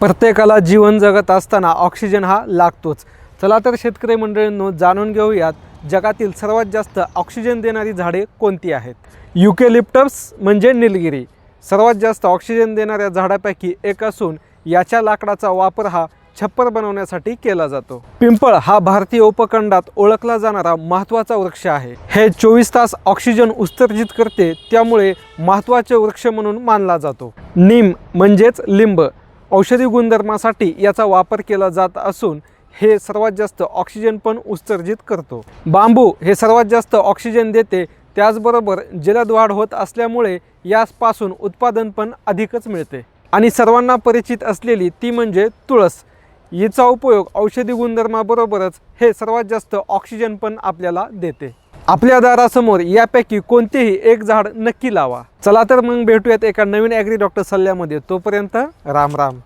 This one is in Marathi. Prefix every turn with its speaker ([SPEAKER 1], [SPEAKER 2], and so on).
[SPEAKER 1] प्रत्येकाला जीवन जगत असताना ऑक्सिजन हा लागतोच. चला तर शेतकरी मंडळींनो जाणून घेऊयात जगातील सर्वात जास्त ऑक्सिजन देणारी झाडे कोणती आहेत? युकेलिप्टस म्हणजे निलगिरी. सर्वात जास्त ऑक्सिजन देणाऱ्या झाडापैकी एक असून याच्या लाकडाचा वापर हा छप्पर बनवण्यासाठी केला जातो. पिंपळ हा भारतीय उपखंडात ओळखला जाणारा महत्त्वाचा वृक्ष आहे. हे चोवीस तास ऑक्सिजन उत्सर्जित करते त्यामुळे महत्त्वाचे वृक्ष म्हणून मानला जातो. नीम म्हणजेच लिंब. औषधी गुणधर्मासाठी याचा वापर केला जात असून हे सर्वात जास्त ऑक्सिजन पण उत्सर्जित करतो. बांबू हे सर्वात जास्त ऑक्सिजन देते त्याचबरोबर जलद वाढ होत असल्यामुळे यापासून उत्पादन पण अधिकच मिळते. आणि सर्वांना परिचित असलेली ती म्हणजे तुळस. हिचा उपयोग औषधी गुणधर्माबरोबरच हे सर्वात जास्त ऑक्सिजन पण आपल्याला देते. आपल्या दारासमोर यापैकी कोणतेही एक झाड नक्की लावा. चला तर मग भेटूयात एका नवीन ॲग्री डॉक्टर सल्ल्यामध्ये. तोपर्यंत राम राम.